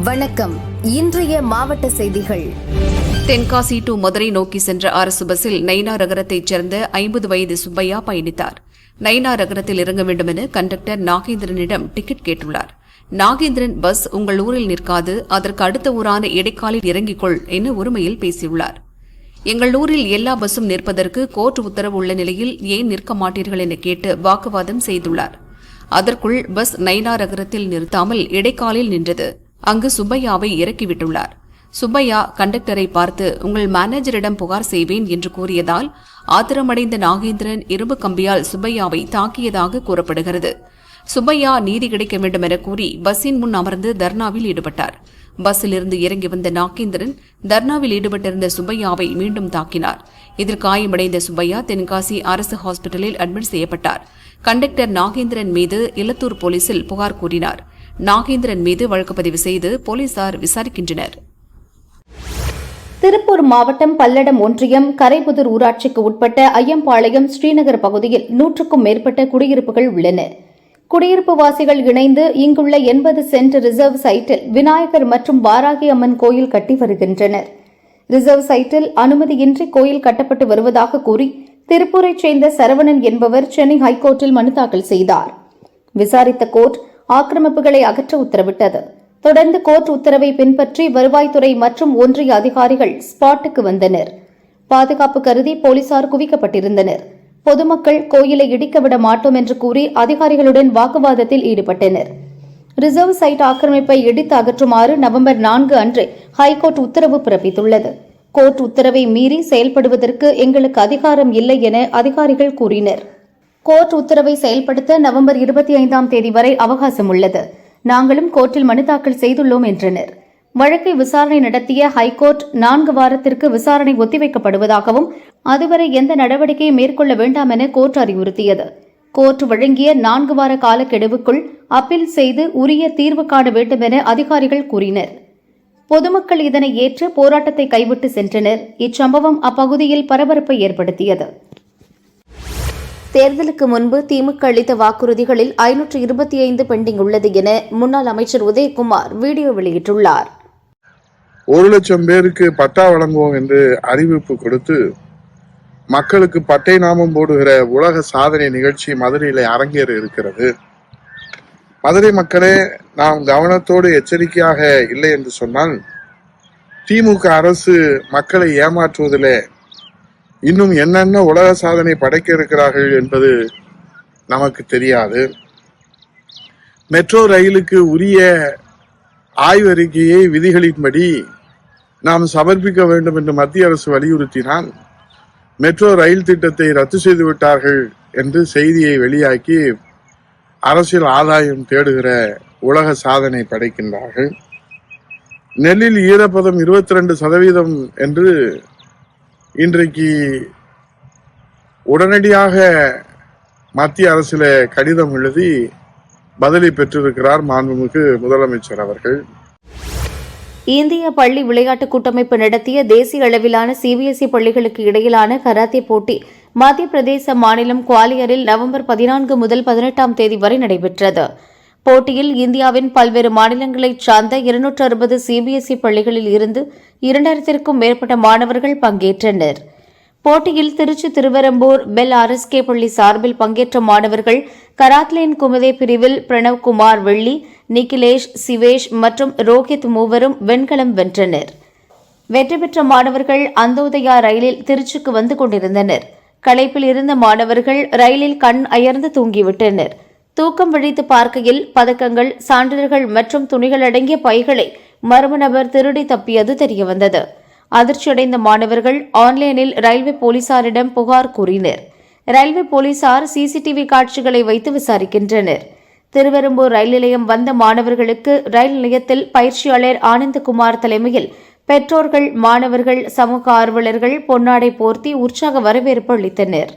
வணக்கம். இன்றைய மாவட்ட செய்திகள். தென்காசி டு மதுரை நோக்கி சென்ற அரசு பஸ்ஸில் நைனா நகரத்தைச் சேர்ந்த ஐம்பது வயது சுப்பையா பயணித்தார். நைனா நகரத்தில் இறங்க வேண்டுமென கண்டக்டர் நாகேந்திரனிடம் டிக்கெட் கேட்டுள்ளார். நாகேந்திரன் பஸ் உங்கள் ஊரில் நிற்காது. அதற்கு அடுத்த ஊரான இடைக்காலில் இறங்கிக்கொள் என ஒருமையில் பேசியுள்ளார். எங்கள் ஊரில் எல்லா பஸ்ஸும் நிற்பதற்கு கோர்ட் உத்தரவு உள்ள நிலையில் ஏன் நிற்க மாட்டீர்கள் என கேட்டு வாக்குவாதம் செய்துள்ளார். அதற்குள் பஸ் நைனா நகரத்தில் நிறுத்தாமல் இடைக்காலில் நின்றது. அங்கு சுப்பையாவை இறக்கிவிட்டுள்ளார். சுப்பையா கண்டக்டரை பார்த்து உங்கள் மேனேஜரிடம் புகார் செய்வேன் என்று கூறியதால் ஆத்திரமடைந்த நாகேந்திரன் இரும்பு கம்பியால் சுப்பையாவை தாக்கியதாக கூறப்படுகிறது. சுப்பையா நீதி கிடைக்க வேண்டும் என கூறி பஸ்ஸின் முன் அமர்ந்து தர்ணாவில் ஈடுபட்டார். பஸ்ஸில் இருந்து இறங்கி வந்த நாகேந்திரன் தர்ணாவில் ஈடுபட்டிருந்த சுப்பையாவை மீண்டும் தாக்கினார். இதில் காயமடைந்த சுப்பையா தென்காசி அரசு ஹாஸ்பிட்டலில் அட்மிட் செய்யப்பட்டார். கண்டக்டர் நாகேந்திரன் மீது இலத்தூர் போலீசில் புகார் கூறினார். நாகேந்திரன் மீது வழக்கு பதிவு செய்து போலீசார் விசாரிக்கின்றனர். திருப்பூர் மாவட்டம் பல்லடம் ஒன்றியம் கரைபுதூர் ஊராட்சிக்கு உட்பட்ட ஐயம்பாளையம் ஸ்ரீநகர் பகுதியில் நூற்றுக்கும் மேற்பட்ட குடியிருப்புகள் உள்ளன. குடியிருப்பு வாசிகள் இணைந்து இங்குள்ள எண்பது சென்ட் ரிசர்வ் சைட்டில் விநாயகர் மற்றும் வாராகி அம்மன் கோயில் கட்டி வருகின்றனர். ரிசர்வ் சைட்டில் அனுமதியின்றி கோயில் கட்டப்பட்டு வருவதாக கூறி திருப்பூரைச் சேர்ந்த சரவணன் என்பவர் சென்னை ஹைகோர்ட்டில் மனு தாக்கல் செய்தார். விசாரித்த கோர்ட் ஆக்கிரமிப்புகளை அகற்ற உத்தரவிட்டது. தொடர்ந்து கோர்ட் உத்தரவை பின்பற்றி வருவாய்த்துறை மற்றும் ஒன்றிய அதிகாரிகள் ஸ்பாட்டுக்கு வந்தனர். பாதுகாப்பு கருதி போலீசார் குவிக்கப்பட்டிருந்தனர். பொதுமக்கள் கோயிலை இடிக்க விட மாட்டோம் என்று கூறி அதிகாரிகளுடன் வாக்குவாதத்தில் ஈடுபட்டனர். ரிசர்வ் சைட் ஆக்கிரமிப்பை இடித்து அகற்றுமாறு நவம்பர் நான்கு அன்று ஹைகோர்ட் உத்தரவு பிறப்பித்துள்ளது. கோர்ட் உத்தரவை மீறி செயல்படுவதற்கு எங்களுக்கு அதிகாரம் இல்லை என அதிகாரிகள் கூறினர். கோர்ட் உத்தரவை செயல்படுத்த நவம்பர் இருபத்தி ஐந்தாம் தேதி வரை அவகாசம் உள்ளது. நாங்களும் கோர்ட்டில் மனு தாக்கல் செய்துள்ளோம் என்றனர். வழக்கை விசாரணை நடத்திய ஹைகோர்ட் நான்கு வாரத்திற்கு விசாரணை ஒத்திவைக்கப்படுவதாகவும் அதுவரை எந்த நடவடிக்கையும் மேற்கொள்ள வேண்டாம் என கோர்ட் அறிவுறுத்தியது. கோர்ட் வழங்கிய நான்கு வார காலக்கெடுவுக்குள் அப்பீல் செய்து உரிய தீர்வு காண வேண்டும் என அதிகாரிகள் கூறினர். பொதுமக்கள் இதனை ஏற்று போராட்டத்தை கைவிட்டு சென்றனர். இச்சம்பவம் அப்பகுதியில் பரபரப்பை ஏற்படுத்தியது. தேர்தலுக்கு முன்பு திமுக அளித்த வாக்குறுதிகளில் ஐநூற்று இருபத்தி ஐந்து பெண்டிங் உள்ளது என முன்னாள் அமைச்சர் உதயகுமார் வீடியோ வெளியிட்டுள்ளார். ஒரு லட்சம் பேருக்கு பட்டா வழங்குவோம் என்று அறிவிப்பு கொடுத்து மக்களுக்கு பட்டை நாமம் போடுகிற உலக சாதனை நிகழ்ச்சி மதுரையில் அரங்கேற இருக்கிறது. மதுரை மக்களே நாம் கவனத்தோடு எச்சரிக்கையாக இல்லை என்று சொன்னால் திமுக அரசு மக்களை ஏமாற்றுவதிலே இன்னும் என்னென்ன உலக சாதனை படைக்க இருக்கிறார்கள் என்பது நமக்கு தெரியாது. மெட்ரோ ரயிலுக்கு உரிய ஆய்வறிக்கையை விதிகளின்படி நாம் சமர்ப்பிக்க வேண்டும் என்று மத்திய அரசு வலியுறுத்தினால் மெட்ரோ ரயில் திட்டத்தை ரத்து செய்து விட்டார்கள் என்று செய்தியை வெளியாக்கி அரசியல் ஆதாயம் தேடுகிற உலக சாதனை படைக்கின்றார்கள். நெல்லில் ஈரப்பதம் இருபத்தி ரெண்டு சதவீதம் என்று இன்றைக்கு உடனடியாக மத்திய அரசில் கடிதம் எழுதி பதிலை பெற்றிருக்கிறார் மாண்புமிகு முதலமைச்சர் அவர்கள். இந்திய பள்ளி விளையாட்டு கூட்டமைப்பு நடத்திய தேசிய அளவிலான சிபிஎஸ்இ பள்ளிகளுக்கு இடையிலான கராத்தே போட்டி மத்திய பிரதேச மாநிலம் குவாலியரில் நவம்பர் பதினான்கு முதல் பதினெட்டாம் தேதி வரை நடைபெற்றது. போட்டியில் இந்தியாவின் பல்வேறு மாநிலங்களைச் சார்ந்த இருநூற்று அறுபது சிபிஎஸ்இ பள்ளிகளில் இருந்து இரண்டாயிரத்திற்கும் மேற்பட்ட மாணவர்கள் பங்கேற்றனர். போட்டியில் திருச்சி திருவெரம்பூர் பெல் ஆர்எஸ்கே பள்ளி சார்பில் பங்கேற்ற மாணவர்கள் கராத்லேன் குமுதே பிரிவில் பிரணவ்குமார் வெள்ளி நிகிலேஷ் சிவேஷ் மற்றும் ரோஹித் மூவரும் வெண்கலம் வென்றனர். வெற்றி பெற்ற மாணவர்கள் அந்தோதயா ரயிலில் திருச்சிக்கு வந்து கொண்டிருந்தனர். களைப்பில் இருந்த மாணவர்கள் ரயிலில் கண் அயர்ந்து தூங்கிவிட்டனர். தூக்கம் விழித்து பார்க்கையில் பதக்கங்கள் சான்றிதழ்கள் மற்றும் துணிகள் அடங்கிய பைகளை மர்ம நபர் திருடி தப்பியது தெரியவந்தது. அதிர்ச்சியடைந்த மாணவர்கள் ஆன்லைனில் ரயில்வே போலீசாரிடம் புகார் கூறினர். ரயில்வே போலீசார் சிசிடிவி காட்சிகளை வைத்து விசாரிக்கின்றனர். திருவெரும்பூர் ரயில் நிலையம் வந்த மாணவர்களுக்கு ரயில் நிலையத்தில் பயிற்சியாளர் ஆனந்தகுமார் தலைமையில் பெற்றோர்கள் மாணவர்கள் சமூக ஆர்வலர்கள் பொன்னாடை போர்த்தி உற்சாக வரவேற்பு அளித்தனர்.